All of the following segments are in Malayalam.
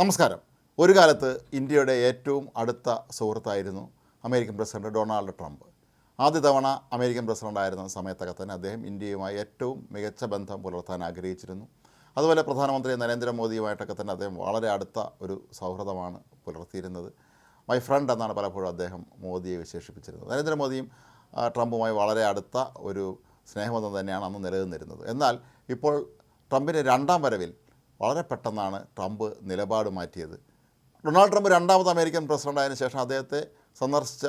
നമസ്കാരം. ഒരു കാലത്ത് ഇന്ത്യയുടെ ഏറ്റവും അടുത്ത സുഹൃത്തായിരുന്നു അമേരിക്കൻ പ്രസിഡന്റ് ഡൊണാൾഡ് ട്രംപ്. ആദ്യ തവണ അമേരിക്കൻ പ്രസിഡന്റായിരുന്ന സമയത്തൊക്കെ തന്നെ അദ്ദേഹം ഇന്ത്യയുമായി ഏറ്റവും മികച്ച ബന്ധം പുലർത്താൻ ആഗ്രഹിച്ചിരുന്നു. അതുപോലെ പ്രധാനമന്ത്രി നരേന്ദ്രമോദിയുമായിട്ടൊക്കെ തന്നെ അദ്ദേഹം വളരെ അടുത്ത ഒരു സൗഹൃദമാണ് പുലർത്തിയിരുന്നത്. മൈ ഫ്രണ്ട് എന്നാണ് പലപ്പോഴും അദ്ദേഹം മോദിയെ വിശേഷിപ്പിച്ചിരുന്നത്. നരേന്ദ്രമോദിയും ട്രംപുമായി വളരെ അടുത്ത ഒരു സ്നേഹബന്ധം തന്നെയാണ് അന്ന് നിലനിന്നിരുന്നത്. എന്നാൽ ഇപ്പോൾ ട്രംപിന്റെ രണ്ടാം വരവിൽ വളരെ പെട്ടെന്നാണ് ട്രംപ് നിലപാട് മാറ്റിയത്. ഡൊണാൾഡ് ട്രംപ് രണ്ടാമത് അമേരിക്കൻ പ്രസിഡന്റ് പ്രസിഡന്റായതിനു ശേഷം അദ്ദേഹത്തെ സന്ദർശിച്ച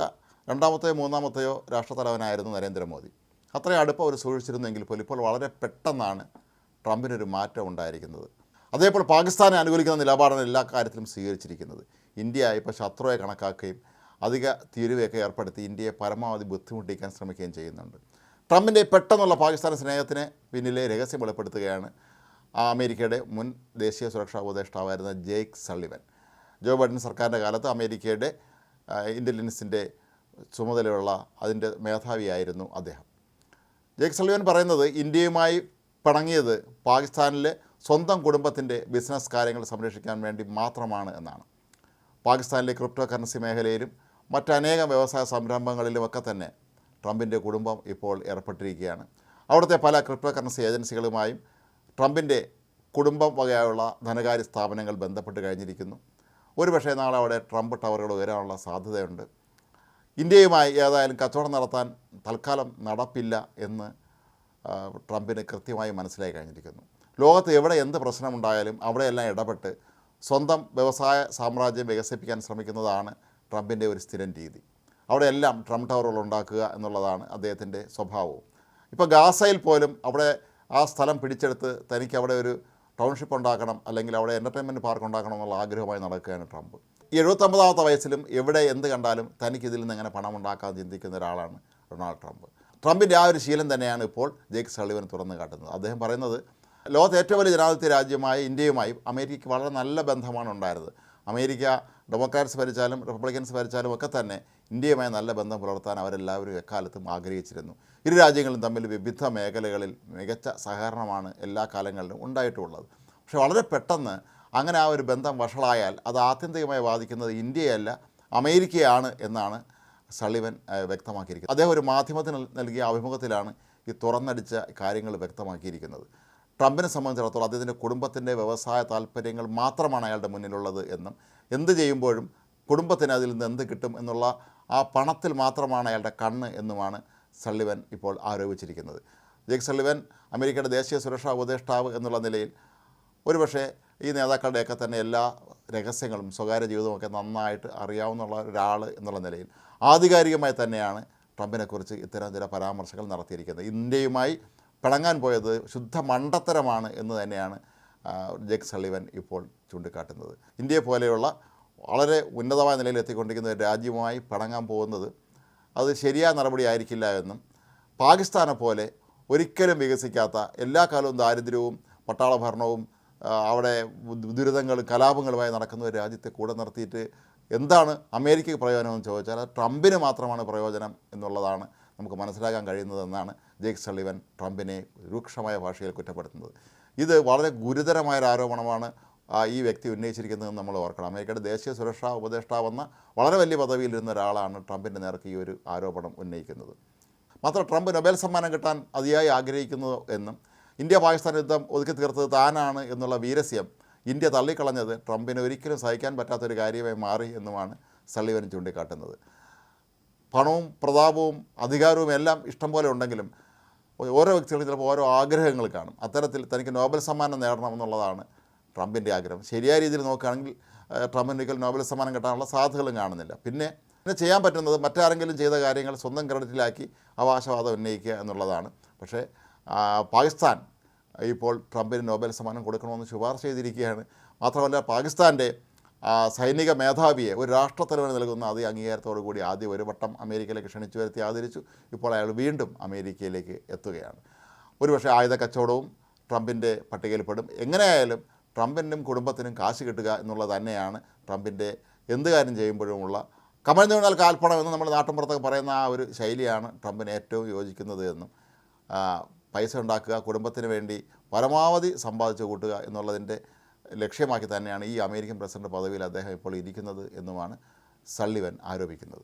രണ്ടാമത്തെയോ മൂന്നാമത്തെയോ രാഷ്ട്രത്തലവനായിരുന്നു നരേന്ദ്രമോദി. അത്രയും അടുപ്പം അവർ സൂക്ഷിച്ചിരുന്നെങ്കിൽ പോലും ഇപ്പോൾ വളരെ പെട്ടെന്നാണ് ട്രംപിനൊരു മാറ്റം ഉണ്ടായിരിക്കുന്നത്. അതേപോലെ പാകിസ്ഥാനെ അനുകൂലിക്കുന്ന നിലപാടാണ് എല്ലാ കാര്യത്തിലും സ്വീകരിച്ചിരിക്കുന്നത്. ഇന്ത്യ ഇപ്പോൾ ശത്രുവെ കണക്കാക്കുകയും അധിക തീരുവയൊക്കെ ഏർപ്പെടുത്തി ഇന്ത്യയെ പരമാവധി ബുദ്ധിമുട്ടിക്കാൻ ശ്രമിക്കുകയും ചെയ്യുന്നുണ്ട്. ട്രംപിന്റെ പെട്ടെന്നുള്ള പാകിസ്ഥാൻ സ്നേഹത്തിന് പിന്നിലെ രഹസ്യം വെളിപ്പെടുത്തുകയാണ് അമേരിക്കയുടെ മുൻ ദേശീയ സുരക്ഷാ ഉപദേഷ്ടാവായിരുന്ന ജേക്ക് സള്ളിവൻ. ജോ ബൈഡൻ സർക്കാരിന്റെ കാലത്ത് അമേരിക്കയുടെ ഇന്റലിജൻസിന്റെ ചുമതലയുള്ള അതിന്റെ മേധാവിയായിരുന്നു അദ്ദേഹം. ജേക്ക് സള്ളിവൻ പറയുന്നത് ഇന്ത്യയുമായി പിണങ്ങിയത് പാകിസ്ഥാനിലെ സ്വന്തം കുടുംബത്തിന്റെ ബിസിനസ് കാര്യങ്ങൾ സംരക്ഷിക്കാൻ വേണ്ടി മാത്രമാണ് എന്നാണ്. പാകിസ്ഥാനിലെ ക്രിപ്റ്റോ കറൻസി മേഖലയിലും മറ്റനേകം വ്യവസായ സംരംഭങ്ങളിലുമൊക്കെ തന്നെ ട്രംപിന്റെ കുടുംബം ഇപ്പോൾ ഏർപ്പെട്ടിരിക്കുകയാണ്. അവിടുത്തെ പല ക്രിപ്റ്റോ കറൻസി ഏജൻസികളുമായും ട്രംപിന്റെ കുടുംബം വകയായുള്ള ധനകാര്യ സ്ഥാപനങ്ങൾ ബന്ധപ്പെട്ട് കഴിഞ്ഞിരിക്കുന്നു. ഒരുപക്ഷേ നാളെ അവിടെ ട്രംപ് ടവറുകൾ ഉയരാനുള്ള സാധ്യതയുണ്ട്. ഇന്ത്യയുമായി ഏതായാലും കച്ചവടം നടത്താൻ തൽക്കാലം നടപ്പില്ല എന്ന് ട്രംപിന് കൃത്യമായി മനസ്സിലായി കഴിഞ്ഞിരിക്കുന്നു. ലോകത്ത് എവിടെ എന്ത് പ്രശ്നമുണ്ടായാലും അവിടെയെല്ലാം ഇടപെട്ട് സ്വന്തം വ്യവസായ സാമ്രാജ്യം വികസിപ്പിക്കാൻ ശ്രമിക്കുന്നതാണ് ട്രംപിന്റെ ഒരു സ്ഥിരം രീതി. അവിടെയെല്ലാം ട്രംപ് ടവറുകൾ ഉണ്ടാക്കുക എന്നുള്ളതാണ് അദ്ദേഹത്തിന്റെ സ്വഭാവവും. ഇപ്പോൾ ഗാസയിൽ പോലും അവിടെ ആ സ്ഥലം പിടിച്ചെടുത്ത് തനിക്ക് അവിടെ ഒരു ടൗൺഷിപ്പ് ഉണ്ടാക്കണം അല്ലെങ്കിൽ അവിടെ എന്റർടൈൻമെന്റ് പാർക്ക് ഉണ്ടാക്കണം എന്നുള്ള ആഗ്രഹമായി നടക്കുകയാണ് ട്രംപ്. ഈ എഴുപത്തൊമ്പതാമത്തെ വയസ്സിലും എവിടെ എന്ത് കണ്ടാലും തനിക്ക് ഇതിൽ നിന്ന് എങ്ങനെ പണം ഉണ്ടാക്കാൻ ചിന്തിക്കുന്ന ഒരാളാണ് ഡൊണാൾഡ് ട്രംപ്. ട്രംപിന്റെ ആ ഒരു ശീലം തന്നെയാണ് ഇപ്പോൾ ജേക്ക് സള്ളിവൻ തുറന്നു കാട്ടുന്നത്. അദ്ദേഹം പറയുന്നത് ലോകത്തെ ഏറ്റവും വലിയ ജനാധിപത്യ രാജ്യമായ ഇന്ത്യയുമായി അമേരിക്കയ്ക്ക് വളരെ നല്ല ബന്ധമാണ് ഉണ്ടായിരുന്നത്. അമേരിക്ക ഡെമോക്രാറ്റ്സ് ഭരിച്ചാലും റിപ്പബ്ലിക്കൻസ് ഭരിച്ചാലും ഒക്കെ തന്നെ ഇന്ത്യയുമായി നല്ല ബന്ധം പുലർത്താൻ അവരെല്ലാവരും എക്കാലത്തും ആഗ്രഹിച്ചിരുന്നു. ഇരു രാജ്യങ്ങളും തമ്മിൽ വിവിധ മേഖലകളിൽ മികച്ച സഹകരണമാണ് എല്ലാ കാലങ്ങളിലും ഉണ്ടായിട്ടുള്ളത്. പക്ഷെ വളരെ പെട്ടെന്ന് അങ്ങനെ ആ ഒരു ബന്ധം വഷളായാൽ അത് ആത്യന്തികമായി ബാധിക്കുന്നത് ഇന്ത്യയല്ല അമേരിക്കയാണ് എന്നാണ് സളിവൻ വ്യക്തമാക്കിയിരിക്കുന്നത്. അദ്ദേഹം ഒരു മാധ്യമത്തിന് നൽ- നൽകിയ അഭിമുഖത്തിലാണ് ഈ തുറന്നടിച്ച കാര്യങ്ങൾ വ്യക്തമാക്കിയിരിക്കുന്നത്. ട്രംപിനെ സംബന്ധിച്ചിടത്തോളം അദ്ദേഹത്തിന്റെ കുടുംബത്തിന്റെ വ്യവസായ താല്പര്യങ്ങൾ മാത്രമാണ് അയാളുടെ മുന്നിലുള്ളത് എന്നും എന്ത് ചെയ്യുമ്പോഴും കുടുംബത്തിന് അതിൽ നിന്ന് എന്ത് കിട്ടും എന്നുള്ള ആ പണത്തിൽ മാത്രമാണ് അയാളുടെ കണ്ണ് എന്നുമാണ് സള്ളിവൻ ഇപ്പോൾ ആരോപിച്ചിരിക്കുന്നത്. ജേക്ക് സള്ളിവൻ അമേരിക്കയുടെ ദേശീയ സുരക്ഷാ ഉപദേഷ്ടാവ് എന്നുള്ള നിലയിൽ ഒരുപക്ഷേ ഈ നേതാക്കളുടെയൊക്കെ തന്നെ എല്ലാ രഹസ്യങ്ങളും സ്വകാര്യ ജീവിതമൊക്കെ നന്നായിട്ട് അറിയാവുന്ന ഒരാൾ എന്നുള്ള നിലയിൽ ആധികാരികമായി തന്നെയാണ് ട്രംപിനെക്കുറിച്ച് ഇത്തരം ചില പരാമർശങ്ങൾ നടത്തിയിരിക്കുന്നത്. ഇന്ത്യയുമായി പിണങ്ങാൻ പോയത് ശുദ്ധ മണ്ടത്തരമാണ് എന്ന് തന്നെയാണ് ജെക് സള്ളിവൻ ഇപ്പോൾ ചൂണ്ടിക്കാട്ടുന്നത്. ഇന്ത്യയെ പോലെയുള്ള വളരെ ഉന്നതമായ നിലയിൽ എത്തിക്കൊണ്ടിരിക്കുന്ന ഒരു രാജ്യമായി പിണങ്ങാൻ പോകുന്നത് അത് ശരിയായ നടപടി ആയിരിക്കില്ല എന്നും പാകിസ്ഥാനെ പോലെ ഒരിക്കലും വികസിക്കാത്ത എല്ലാ കാലവും ദാരിദ്ര്യവും പട്ടാള ഭരണവും അവിടെ ദുരിതങ്ങളും കലാപങ്ങളുമായി നടക്കുന്ന ഒരു രാജ്യത്തെ കൂടെ നിർത്തിയിട്ട് എന്താണ് അമേരിക്കയ്ക്ക് പ്രയോജനമെന്ന് ചോദിച്ചാൽ ട്രംപിന് മാത്രമാണ് പ്രയോജനം എന്നുള്ളതാണ് നമുക്ക് മനസ്സിലാക്കാൻ കഴിയുന്നതെന്നാണ് ജേക്ക് സള്ളിവൻ ട്രംപിനെ രൂക്ഷമായ ഭാഷയിൽ കുറ്റപ്പെടുത്തുന്നത്. ഇത് വളരെ ഗുരുതരമായ ആരോപണമാണ്. ഈ വ്യക്തി ഉന്നയിച്ചിരിക്കുന്നതെന്ന് നമ്മൾ ഓർക്കണം. അമേരിക്കയുടെ ദേശീയ സുരക്ഷാ ഉപദേഷ്ടാവെന്ന വളരെ വലിയ പദവിയിലിരുന്ന ഒരാളാണ് ട്രംപിന്റെ നേർക്ക് ഈ ഒരു ആരോപണം ഉന്നയിക്കുന്നത്. മാത്രം ട്രംപ് നൊബേൽ സമ്മാനം കിട്ടാൻ അതിയായി ആഗ്രഹിക്കുന്നു എന്നും ഇന്ത്യ പാകിസ്ഥാൻ യുദ്ധം ഒതുക്കി തീർത്തത് താനാണ് എന്നുള്ള വീരസ്യം ഇന്ത്യ തള്ളിക്കളഞ്ഞത് ട്രംപിന് ഒരിക്കലും സഹിക്കാൻ പറ്റാത്തൊരു കാര്യമായി മാറി എന്നുമാണ് സള്ളിവൻ ചൂണ്ടിക്കാട്ടുന്നത്. പണവും പ്രതാപവും അധികാരവും എല്ലാം ഇഷ്ടം പോലെ ഉണ്ടെങ്കിലും ഓരോ വ്യക്തികളും ചിലപ്പോൾ ഓരോ ആഗ്രഹങ്ങൾ കാണും. അത്തരത്തിൽ തനിക്ക് നോബൽ സമ്മാനം നേടണമെന്നുള്ളതാണ് ട്രംപിന്റെ ആഗ്രഹം. ശരിയായ രീതിയിൽ നോക്കുകയാണെങ്കിൽ ട്രംപിന്റെ നോബൽ സമ്മാനം കിട്ടാനുള്ള സാധ്യതകളും കാണുന്നില്ല. പിന്നെ പിന്നെ ചെയ്യാൻ പറ്റുന്നത് മറ്റാരെങ്കിലും ചെയ്ത കാര്യങ്ങൾ സ്വന്തം ക്രെഡിറ്റിലാക്കി അവകാശവാദം ഉന്നയിക്കുക എന്നുള്ളതാണ്. പക്ഷേ പാകിസ്ഥാൻ ഇപ്പോൾ ട്രംപിന് നോബൽ സമ്മാനം കൊടുക്കണമെന്ന് ശുപാർശ ചെയ്തിരിക്കുകയാണ്. മാത്രമല്ല പാകിസ്ഥാന്റെ സൈനിക മേധാവിയെ ഒരു രാഷ്ട്രത്തലവന് നൽകുന്ന അതേ അംഗീകാരത്തോടു കൂടി ആദ്യം ഒരു വട്ടം അമേരിക്കയിലേക്ക് ക്ഷണിച്ചു വരുത്തി ആദരിച്ചു. ഇപ്പോൾ അയാൾ വീണ്ടും അമേരിക്കയിലേക്ക് എത്തുകയാണ്. ഒരുപക്ഷെ ആയുധ കച്ചവടവും ട്രംപിന്റെ പട്ടികയിൽപ്പെടും. എങ്ങനെയായാലും ട്രംപിനും കുടുംബത്തിനും കാശ് കിട്ടുക എന്നുള്ളത് തന്നെയാണ് ട്രംപിന്റെ എന്ത് കാര്യം ചെയ്യുമ്പോഴുമുള്ള കമഴ്ന്നു വീണാൽ കാൽപ്പണം എന്ന് നമ്മൾ നാട്ടിൻപുറത്തൊക്കെ പറയുന്ന ആ ഒരു ശൈലിയാണ് ട്രംപിന് ഏറ്റവും യോജിക്കുന്നത് എന്നും പൈസ ഉണ്ടാക്കുക കുടുംബത്തിന് വേണ്ടി പരമാവധി സമ്പാദിച്ചു കൂട്ടുക എന്നുള്ളതിന്റെ ലക്ഷ്യമാക്കി തന്നെയാണ് ഈ അമേരിക്കൻ പ്രസിഡന്റ് പദവിയിൽ അദ്ദേഹം ഇപ്പോൾ ഇരിക്കുന്നത് എന്നുമാണ് സള്ളിവൻ ആരോപിക്കുന്നത്.